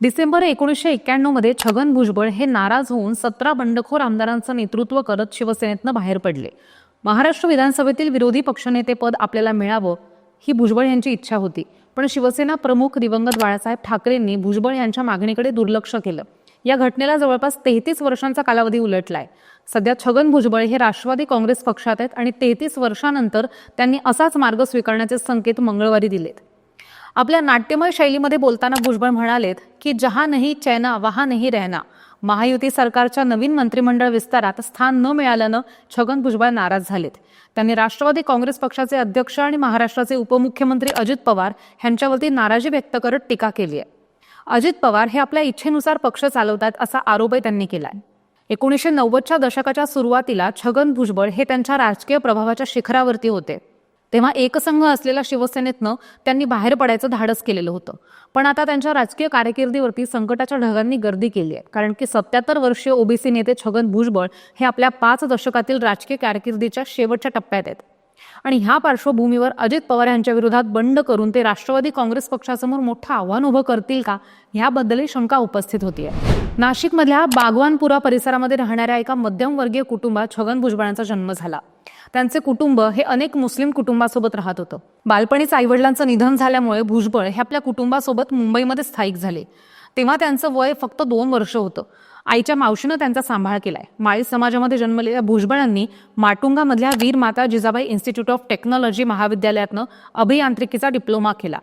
डिसेंबर एकोणीसशे एक्क्याण्णवमध्ये छगन भुजबळ हे नाराज होऊन सतरा बंडखोर आमदारांचं नेतृत्व करत शिवसेनेतनं बाहेर पडले. महाराष्ट्र विधानसभेतील विरोधी पक्षनेतेपद आपल्याला मिळावं ही भुजबळ यांची इच्छा होती. पण शिवसेना प्रमुख दिवंगत बाळासाहेब ठाकरेंनी भुजबळ यांच्या मागणीकडे दुर्लक्ष केलं. या घटनेला जवळपास तेहतीस वर्षांचा कालावधी उलटलाय. सध्या छगन भुजबळ हे राष्ट्रवादी काँग्रेस पक्षात आहेत आणि तेहतीस वर्षानंतर त्यांनी असाच मार्ग स्वीकारण्याचे संकेत मंगळवारी दिलेत. आपल्या नाट्यमय शैलीमध्ये बोलताना भुजबळ म्हणालेत की जहा नाही चैना वहा नाही रहना. महायुती सरकारच्या नवीन मंत्रिमंडळ विस्तारात स्थान न मिळाल्यानं छगन भुजबळ नाराज झालेत. त्यांनी राष्ट्रवादी काँग्रेस पक्षाचे अध्यक्ष आणि महाराष्ट्राचे उपमुख्यमंत्री अजित पवार यांच्यावरती नाराजी व्यक्त करत टीका केली आहे अजित पवार हे आपल्या इच्छेनुसार पक्ष चालवतात असा आरोपही त्यांनी केलाय. एकोणीसशे नव्वदच्या दशकाच्या सुरुवातीला छगन भुजबळ हे त्यांच्या राजकीय प्रभावाच्या शिखरावरती होते. तेव्हा एकसंघ असलेल्या शिवसेनेतनं त्यांनी बाहेर पडायचं धाडस केलेलं होतं. पण आता त्यांच्या राजकीय कारकिर्दीवरती संकटाच्या ढगांनी गर्दी केली आहे. कारण की सत्याहत्तर वर्षीय ओबीसी नेते छगन भुजबळ हे आपल्या पाच दशकातील राजकीय कारकिर्दीच्या शेवटच्या टप्प्यात आहेत. आणि ह्या पार्श्वभूमीवर अजित पवार यांच्या विरोधात बंड करून ते राष्ट्रवादी काँग्रेस पक्षासमोर मोठं आव्हान उभं करतील का? ह्याबद्दलही शंका उपस्थित होतीये. नाशिकमधल्या बागवानपुरा परिसरामध्ये राहणाऱ्या एका मध्यमवर्गीय कुटुंबात छगन भुजबळांचा जन्म झाला. त्यांचे कुटुंब हे अनेक मुस्लिम कुटुंबासोबत राहत होतं. बालपणीच आईवडिलांचं निधन झाल्यामुळे भुजबळ हे आपल्या कुटुंबासोबत मुंबईमध्ये स्थायिक झाले. तेव्हा त्यांचं वय फक्त दोन वर्ष होतं. आईच्या मावशीनं त्यांचा सांभाळ केलाय. माळी समाजामध्ये जन्मलेल्या भुजबळांनी माटुंगामधल्या Veer Mata Jijabai institute of technology महाविद्यालयातनं अभियांत्रिकीचा डिप्लोमा केला.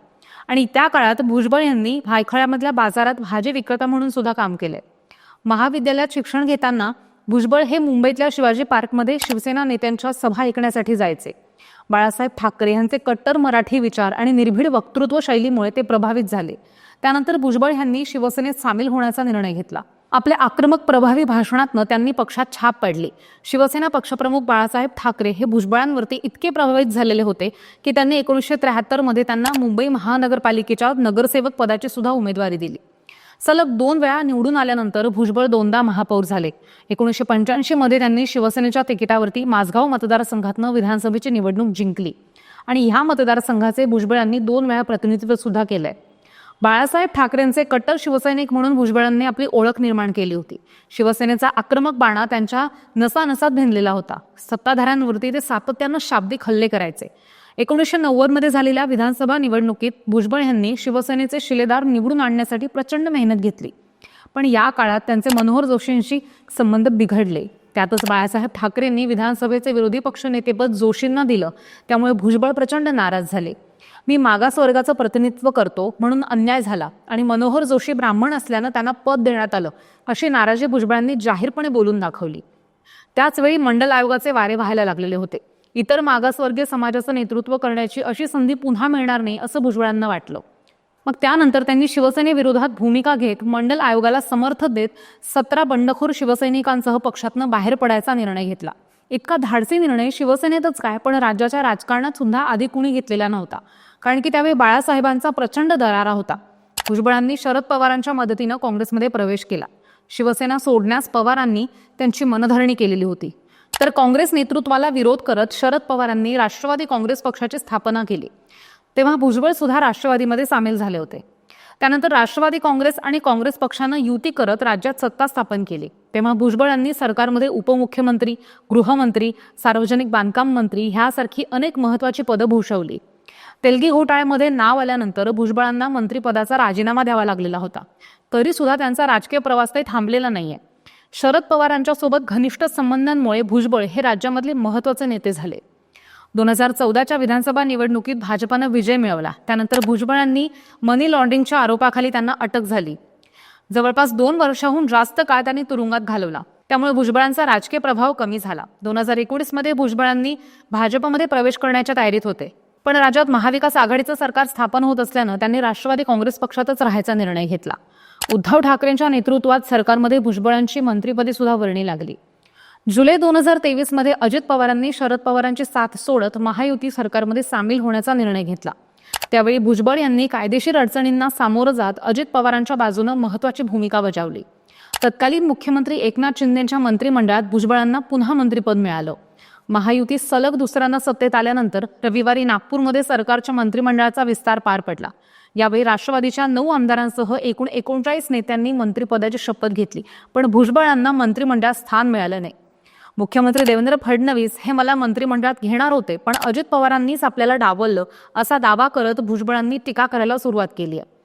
आणि त्या काळात भुजबळ यांनी भायखळ्यामधल्या बाजारात भाजी विक्रेता म्हणून सुद्धा काम केलंय. महाविद्यालयात शिक्षण घेताना भुजबळ हे मुंबईतल्या शिवाजी पार्कमध्ये शिवसेना नेत्यांच्या सभा ऐकण्यासाठी जायचे. बाळासाहेब ठाकरे यांचे कट्टर मराठी विचार आणि निर्भीड वक्तृत्व शैलीमुळे ते प्रभावित झाले. त्यानंतर भुजबळ यांनी शिवसेनेत सामील होण्याचा निर्णय घेतला. आपल्या आक्रमक प्रभावी भाषणातनं त्यांनी पक्षात छाप पाडली. शिवसेना पक्षप्रमुख बाळासाहेब ठाकरे हे भुजबळांवरती इतके प्रभावित झालेले होते की त्यांनी एकोणीसशे त्र्याहत्तरमध्ये त्यांना मुंबई महानगरपालिकेच्या नगरसेवक पदाची सुद्धा उमेदवारी दिली. सलग दोन वेळा निवडून आल्यानंतर भुजबळ दोनदा महापौर झाले. एकोणीसशे पंच्याऐंशी मध्ये त्यांनी शिवसेनेच्या तिकिटावरती माझगाव मतदारसंघातनं विधानसभेची निवडणूक जिंकली. आणि ह्या मतदारसंघाचे भुजबळ यांनी दोन वेळा प्रतिनिधित्व सुद्धा केलंय. बाळासाहेब ठाकरेंचे कट्टर शिवसैनिक म्हणून भुजबळांनी आपली ओळख निर्माण केली होती. शिवसेनेचा आक्रमक बाणा त्यांच्या नसानसात भिनलेला होता. सत्ताधाऱ्यांवरती ते सातत्यानं शाब्दिक हल्ले करायचे. एकोणीसशे नव्वदमध्ये झालेल्या विधानसभा निवडणुकीत भुजबळ यांनी शिवसेनेचे शिलेदार निवडून आणण्यासाठी प्रचंड मेहनत घेतली. पण या काळात त्यांचे मनोहर जोशींशी संबंध बिघडले. त्यातच बाळासाहेब ठाकरेंनी विधानसभेचे विरोधी पक्षनेतेपद जोशींना दिलं. त्यामुळे भुजबळ प्रचंड नाराज झाले. मी मागास वर्गाचं प्रतिनिधित्व करतो म्हणून अन्याय झाला आणि मनोहर जोशी ब्राह्मण असल्यानं त्यांना पद देण्यात आलं अशी नाराजी भुजबळांनी जाहीरपणे बोलून दाखवली. त्याचवेळी मंडल आयोगाचे वारे व्हायला लागलेले होते. इतर मागासवर्गीय समाजाचं नेतृत्व करण्याची अशी संधी पुन्हा मिळणार नाही असं भुजबळांना वाटलं. मग त्यानंतर त्यांनी शिवसेनेविरोधात भूमिका घेत मंडल आयोगाला समर्थ देत सतरा बंडखोर शिवसैनिकांसह पक्षातनं बाहेर पडायचा निर्णय घेतला. इतका धाडसी निर्णय शिवसेनेतच काय पण राज्याच्या राजकारणात सुद्धा आधी कुणी घेतलेला नव्हता. कारण की त्यावेळी बाळासाहेबांचा प्रचंड दरारा होता. भुजबळांनी शरद पवारांच्या मदतीनं काँग्रेसमध्ये प्रवेश केला. शिवसेना सोडण्यास पवारांनी त्यांची मनधरणी केलेली होती. तर काँग्रेस नेतृत्वाला विरोध करत शरद पवारांनी राष्ट्रवादी काँग्रेस पक्षाची स्थापना केली. तेव्हा भुजबळ सुद्धा राष्ट्रवादीमध्ये सामील झाले होते. त्यानंतर राष्ट्रवादी काँग्रेस आणि काँग्रेस पक्षानं युती करत राज्यात सत्ता स्थापन केली. तेव्हा भुजबळांनी सरकारमध्ये उपमुख्यमंत्री गृहमंत्री सार्वजनिक बांधकाम मंत्री ह्यासारखी अनेक महत्वाची पदं भूषवली. तेलगी घोटाळ्यामध्ये नाव आल्यानंतर भुजबळांना मंत्रिपदाचा राजीनामा द्यावा लागलेला होता. तरी सुद्धा त्यांचा राजकीय प्रवास काही थांबलेला नाहीये. शरद पवार यांच्यासोबत घनिष्ठ संबंधांमुळे भुजबळ हे राज्यामधले महत्त्वाचे नेते झाले. दोन हजार चौदाच्या विधानसभा निवडणुकीत भाजपानं विजय मिळवला. त्यानंतर भुजबळांनी मनी लॉन्ड्रिंगच्या आरोपाखाली त्यांना अटक झाली. जवळपास दोन वर्षाहून जास्त काळ त्यांनी तुरुंगात घालवला. त्यामुळे भुजबळांचा राजकीय प्रभाव कमी झाला. दोन हजार एकोणीसमध्ये भुजबळांनी भाजपमध्ये प्रवेश करण्याच्या तयारीत होते. पण राज्यात महाविकास आघाडीचं सरकार स्थापन होत असल्यानं त्यांनी राष्ट्रवादी काँग्रेस पक्षातच राहायचा निर्णय घेतला. उद्धव ठाकरेंच्या नेतृत्वात सरकारमध्ये भुजबळांची मंत्रिपदी सुद्धा वर्णी लागली. जुलै दोन हजार तेवीसमध्ये अजित पवारांनी शरद पवारांची साथ सोडत महायुती सरकारमध्ये सामील होण्याचा निर्णय घेतला. त्यावेळी भुजबळ यांनी कायदेशीर अडचणींना सामोरं जात अजित पवारांच्या बाजूनं महत्वाची भूमिका बजावली. तत्कालीन मुख्यमंत्री एकनाथ शिंदेच्या मंत्रिमंडळात भुजबळांना पुन्हा मंत्रिपद मिळालं. महायुती सलग दुसऱ्यांदा सत्तेत आल्यानंतर रविवारी नागपूरमध्ये सरकारच्या मंत्रिमंडळाचा विस्तार पार पडला. यावेळी राष्ट्रवादीच्या नऊ आमदारांसह एकूण एकोणचाळीस नेत्यांनी मंत्रिपदाची शपथ घेतली पण भुजबळांना मंत्रिमंडळात स्थान मिळालं नाही. मुख्यमंत्री देवेंद्र फडणवीस हे मला मंत्रिमंडळात घेणार होते पण अजित पवारांनीच आपल्याला डावललं असा दावा करत भुजबळांनी टीका करायला सुरुवात केली आहे.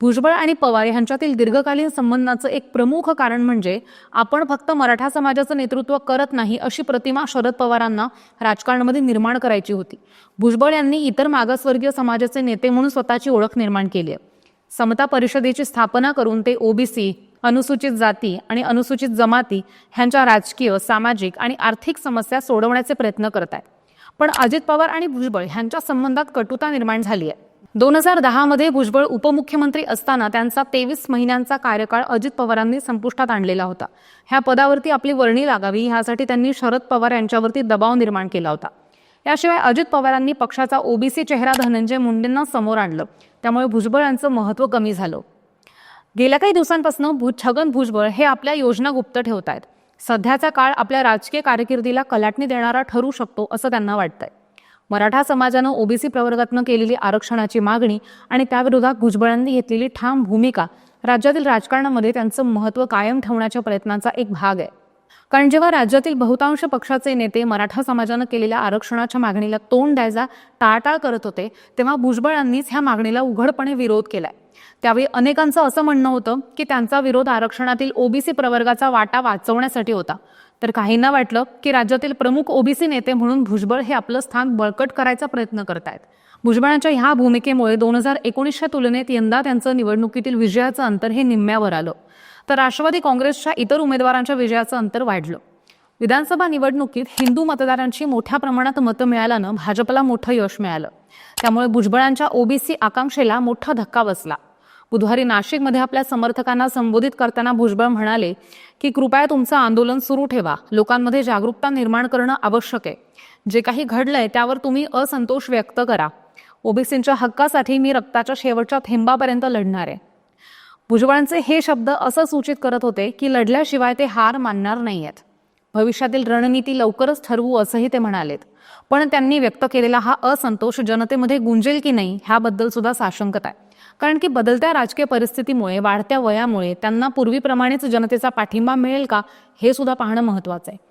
भुजबळ आणि पवार यांच्यातील दीर्घकालीन संबंधाचं एक प्रमुख कारण म्हणजे आपण फक्त मराठा समाजाचं नेतृत्व करत नाही अशी प्रतिमा शरद पवारांना राजकारणामध्ये निर्माण करायची होती. भुजबळ यांनी इतर मागासवर्गीय समाजाचे नेते म्हणून स्वतःची ओळख निर्माण केली आहे. समता परिषदेची स्थापना करून ते ओबीसी अनुसूचित जाती आणि अनुसूचित जमाती ह्यांच्या राजकीय सामाजिक आणि आर्थिक समस्या सोडवण्याचे प्रयत्न करत आहेत. पण अजित पवार आणि भुजबळ ह्यांच्या संबंधात कटुता निर्माण झाली आहे. दोन हजार दहामध्ये भुजबळ उपमुख्यमंत्री असताना त्यांचा तेवीस महिन्यांचा कार्यकाळ अजित पवारांनी संपुष्टात आणलेला होता. ह्या पदावरती आपली वर्णी लागावी ह्यासाठी त्यांनी शरद पवार यांच्यावरती दबाव निर्माण केला होता. याशिवाय अजित पवारांनी पक्षाचा ओबीसी चेहरा धनंजय मुंडेंना समोर आणलं. त्यामुळे भुजबळ यांचं महत्त्व कमी झालं. गेल्या काही दिवसांपासून भु छगन भुजबळ हे आपल्या योजना गुप्त ठेवत आहेत सध्याचा काळ आपल्या राजकीय कारकिर्दीला कलाटणी देणारा ठरू शकतो असं त्यांना वाटतंय. मराठा समाजानं ओबीसी प्रवर्गातनं केलेली आरक्षणाची मागणी आणि त्याविरोधात भुजबळांनी घेतलेली ठाम भूमिका राज्यातील राजकारणामध्ये त्यांचं महत्त्व कायम ठेवण्याच्या प्रयत्नांचा एक भाग आहे. कारण जेव्हा राज्यातील बहुतांश पक्षाचे नेते मराठा समाजानं केलेल्या आरक्षणाच्या मागणीला तोंड द्यायचा टाळटाळ करत होते तेव्हा भुजबळांनीच ह्या मागणीला उघडपणे विरोध केलाय. त्यावेळी अनेकांचं असं म्हणणं होतं की त्यांचा विरोध आरक्षणातील ओबीसी प्रवर्गाचा वाटा वाचवण्यासाठी होता. तर काहींना वाटलं की राज्यातील प्रमुख ओबीसी नेते म्हणून भुजबळ हे आपलं स्थान बळकट करायचा प्रयत्न करतायत. भुजबळांच्या ह्या भूमिकेमुळे दोन हजार एकोणीसच्या तुलनेत यंदा त्यांचं निवडणुकीतील विजयाचं अंतर हे निम्म्यावर आलं. तर राष्ट्रवादी काँग्रेसच्या इतर उमेदवारांच्या विजयाचं अंतर वाढलं. विधानसभा निवडणुकीत हिंदू मतदारांची मोठ्या प्रमाणात मतं मिळाल्यानं भाजपला मोठं यश मिळालं. त्यामुळे भुजबळांच्या ओबीसी आकांक्षेला मोठा धक्का बसला. बुधवारी नाशिकमध्ये आपल्या समर्थकांना संबोधित करताना भुजबळ म्हणाले की कृपया तुमचं आंदोलन सुरू ठेवा. लोकांमध्ये जागरूकता निर्माण करणं आवश्यक आहे. जे काही घडलंय त्यावर तुम्ही असंतोष व्यक्त करा. ओबीसींच्या हक्कासाठी मी रक्ताच्या शेवटच्या थेंबापर्यंत लढणार आहे. भुजबळांचे हे शब्द असं सूचित करत होते की लढल्याशिवाय ते हार मानणार नाही आहेत भविष्यातील रणनीती लवकरच ठरवू असंही ते म्हणालेत. पण त्यांनी व्यक्त केलेला हा असंतोष जनतेमध्ये गुंजेल की नाही ह्याबद्दल सुद्धा साशंकता आहे. कारण की बदलत्या राजकीय परिस्थितीमुळे वाढत्या वयामुळे त्यांना पूर्वीप्रमाणेच जनतेचा पाठिंबा मिळेल का हे सुद्धा पाहणं महत्त्वाचं आहे.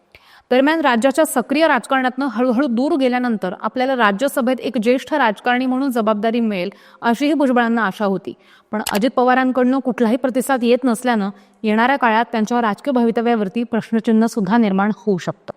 दरम्यान राज्याच्या सक्रिय राजकारणातनं हळूहळू दूर गेल्यानंतर आपल्याला राज्यसभेत एक ज्येष्ठ राजकारणी म्हणून जबाबदारी मिळेल अशीही भुजबळांना आशा होती. पण अजित पवारांकडनं कुठलाही प्रतिसाद येत नसल्यानं येणाऱ्या काळात त्यांच्या राजकीय भवितव्यावरती प्रश्नचिन्ह सुद्धा निर्माण होऊ शकतं.